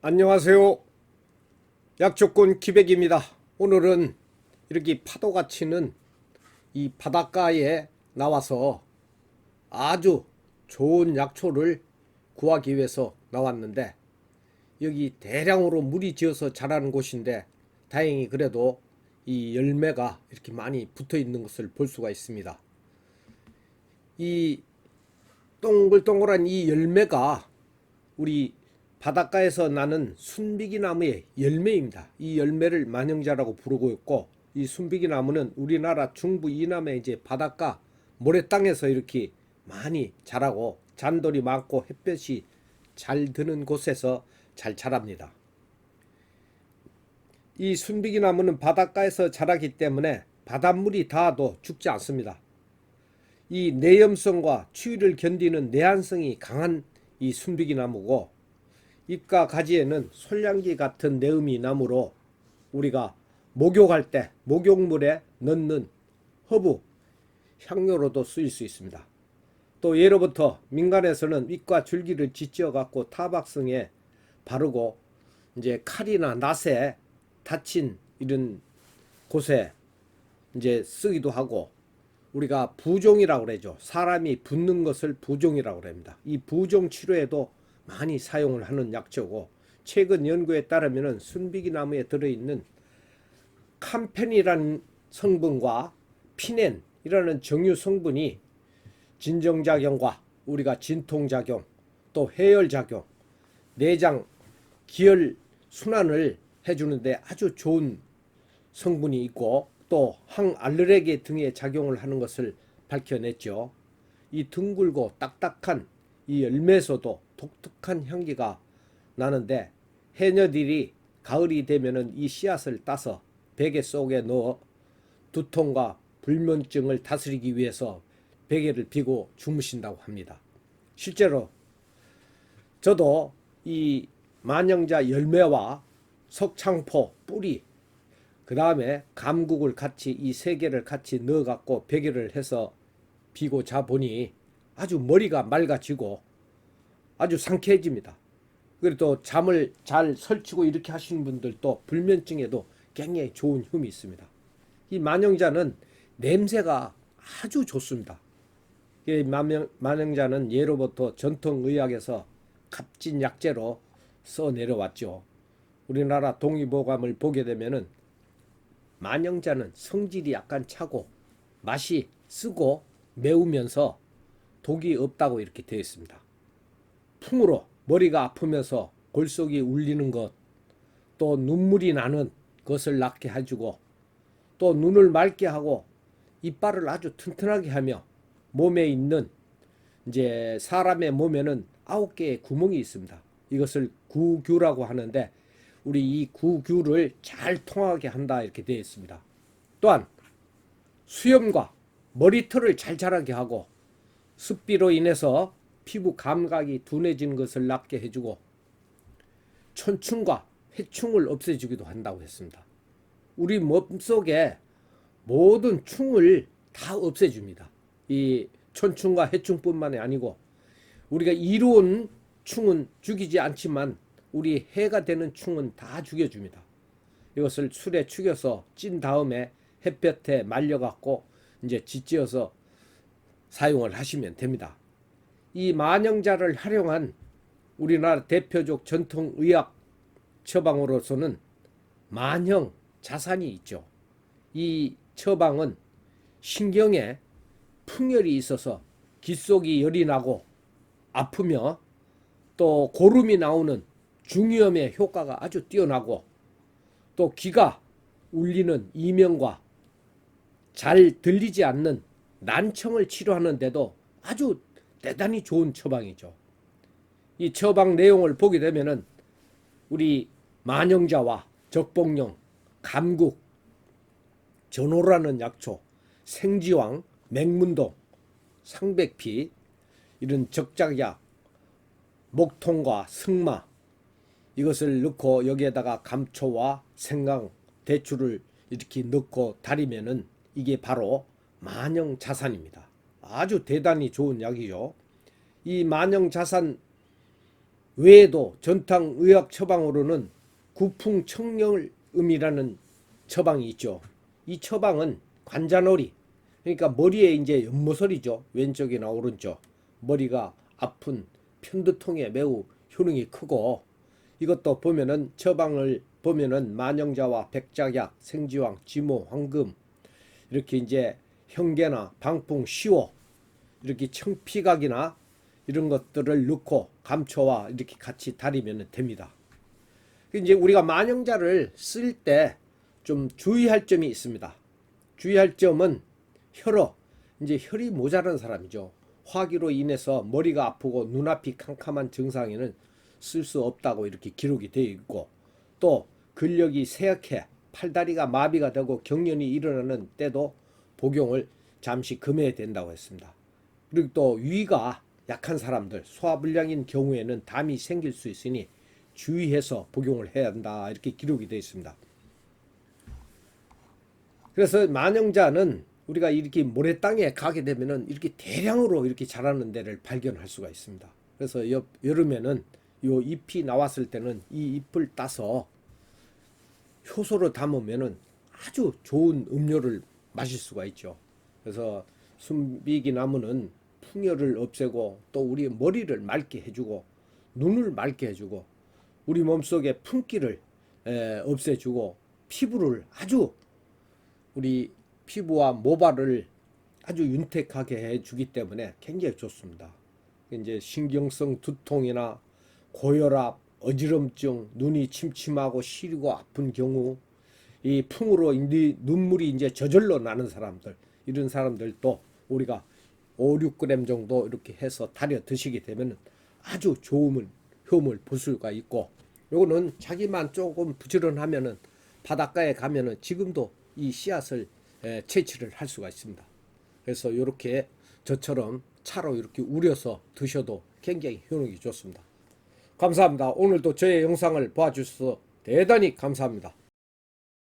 안녕하세요. 약초꾼 기백입니다. 오늘은 이렇게 파도가 치는 이 바닷가에 나와서 아주 좋은 약초를 구하기 위해서 나왔는데 여기 대량으로 물이 지어서 자라는 곳인데 다행히 그래도 이 열매가 이렇게 많이 붙어 있는 것을 볼 수가 있습니다. 이 동글동글한 이 열매가 우리 바닷가에서 나는 순비기 나무의 열매입니다. 이 열매를 만영자라고 부르고 있고 이 순비기 나무는 우리나라 중부 이남의 이제 바닷가 모래 땅에서 이렇게 많이 자라고 잔돌이 많고 햇볕이 잘 드는 곳에서 잘 자랍니다. 이 순비기 나무는 바닷가에서 자라기 때문에 바닷물이 닿아도 죽지 않습니다. 이 내염성과 추위를 견디는 내한성이 강한 이 순비기 나무고 잎과 가지에는 솔량기 같은 내음이 나무로 우리가 목욕할 때 목욕물에 넣는 허브 향료로도 쓰일 수 있습니다. 또 예로부터 민간에서는 잎과 줄기를 지지어 갖고 타박성에 바르고 이제 칼이나 낫에 다친 이런 곳에 이제 쓰기도 하고 우리가 부종이라고 그러죠. 사람이 붓는 것을 부종이라고 합니다. 이 부종 치료에도 많이 사용을 하는 약초고 최근 연구에 따르면은 순비기 나무에 들어있는 캄펜이라는 성분과 피넨이라는 정유 성분이 진정작용과 우리가 진통작용 또 해열작용 내장 기혈 순환을 해주는데 아주 좋은 성분이 있고 또 항알레르기 등의 작용을 하는 것을 밝혀냈죠. 이 둥글고 딱딱한 이 열매에서도 독특한 향기가 나는데 해녀들이 가을이 되면은 이 씨앗을 따서 베개 속에 넣어 두통과 불면증을 다스리기 위해서 베개를 비고 주무신다고 합니다. 실제로 저도 이 만영자 열매와 석창포 뿌리 그 다음에 감국을 같이 이 세 개를 같이 넣어 갖고 베개를 해서 비고 자 보니 아주 머리가 맑아지고 아주 상쾌해집니다. 그리고 또 잠을 잘 설치고 이렇게 하시는 분들도 불면증에도 굉장히 좋은 흠이 있습니다. 이 만영자는 냄새가 아주 좋습니다. 이 만영, 만영자는 예로부터 전통의학에서 값진 약재로 써 내려왔죠. 우리나라 동의보감을 보게 되면은 만영자는 성질이 약간 차고 맛이 쓰고 매우면서 독이 없다고 이렇게 되어 있습니다. 풍으로 머리가 아프면서 골속이 울리는 것, 또 눈물이 나는 것을 낫게 해주고, 또 눈을 맑게 하고, 이빨을 아주 튼튼하게 하며, 몸에 있는 이제 사람의 몸에는 아홉 개의 구멍이 있습니다. 이것을 구규라고 하는데, 우리 이 구규를 잘 통하게 한다 이렇게 되어 있습니다. 또한 수염과 머리털을 잘 자라게 하고 습비로 인해서 피부 감각이 둔해진 것을 낫게 해주고 천충과 해충을 없애주기도 한다고 했습니다. 우리 몸속에 모든 충을 다 없애줍니다. 이 천충과 해충뿐만이 아니고 우리가 이로운 충은 죽이지 않지만 우리 해가 되는 충은 다 죽여줍니다. 이것을 술에 축여서 찐 다음에 햇볕에 말려갖고 이제 짓지어서 사용을 하시면 됩니다. 이 만영자를 활용한 우리나라 대표적 전통 의학 처방으로서는 만형 자산이 있죠. 이 처방은 신경에 풍열이 있어서 귓 속이 열이 나고 아프며 또 고름이 나오는 중이염의 효과가 아주 뛰어나고 또 귀가 울리는 이명과 잘 들리지 않는 난청을 치료하는데도 아주 대단히 좋은 처방이죠. 이 처방 내용을 보게 되면은 우리 만영자와 적봉령, 감국, 전호라는 약초, 생지왕, 맹문동, 상백피 이런 적작약, 목통과 승마 이것을 넣고 여기에다가 감초와 생강, 대추를 이렇게 넣고 다리면은 이게 바로 만영 자산입니다. 아주 대단히 좋은 약이죠. 이 만영 자산 외에도 전탕 의학 처방으로는 구풍청령음이라는 처방이 있죠. 이 처방은 관자놀이 그러니까 머리에 이제 연모설이죠. 왼쪽이나 오른쪽 머리가 아픈 편두통에 매우 효능이 크고 이것도 보면은 처방을 보면은 만영자와 백작약, 생지왕, 지모, 황금 이렇게 이제 형계나 방풍, 시호 이렇게 청피각이나 이런 것들을 넣고 감초와 이렇게 같이 다리면 됩니다. 이제 우리가 만영자를 쓸 때 좀 주의할 점이 있습니다. 주의할 점은 혈어 이제 혈이 모자란 사람이죠. 화기로 인해서 머리가 아프고 눈앞이 캄캄한 증상에는 쓸 수 없다고 이렇게 기록이 되어 있고 또 근력이 쇠약해 팔다리가 마비가 되고 경련이 일어나는 때도 복용을 잠시 금해야 된다고 했습니다. 그리고 또 위가 약한 사람들 소화불량인 경우에는 담이 생길 수 있으니 주의해서 복용을 해야 한다 이렇게 기록이 되어 있습니다. 그래서 만영자는 우리가 이렇게 모래 땅에 가게 되면은 이렇게 대량으로 이렇게 자라는 데를 발견할 수가 있습니다. 그래서 여, 여름에는 요 잎이 나왔을 때는 이 잎을 따서 효소로 담으면은 아주 좋은 음료를 마실 수가 있죠. 그래서 순비기 나무는 풍열을 없애고 또 우리 머리를 맑게 해주고 눈을 맑게 해주고 우리 몸속에 품기를 에, 없애주고 피부를 아주 우리 피부와 모발을 아주 윤택하게 해주기 때문에 굉장히 좋습니다. 이제 신경성 두통이나 고혈압, 어지럼증, 눈이 침침하고 시리고 아픈 경우 이 풍으로 눈물이 이제 저절로 나는 사람들 이런 사람들도 우리가 5, 6g 정도 이렇게 해서 달여 드시게 되면 아주 좋은 효험을 볼 수가 있고 요거는 자기만 조금 부지런하면은 바닷가에 가면은 지금도 이 씨앗을 에, 채취를 할 수가 있습니다. 그래서 이렇게 저처럼 차로 이렇게 우려서 드셔도 굉장히 효능이 좋습니다. 감사합니다. 오늘도 저의 영상을 봐주셔서 대단히 감사합니다.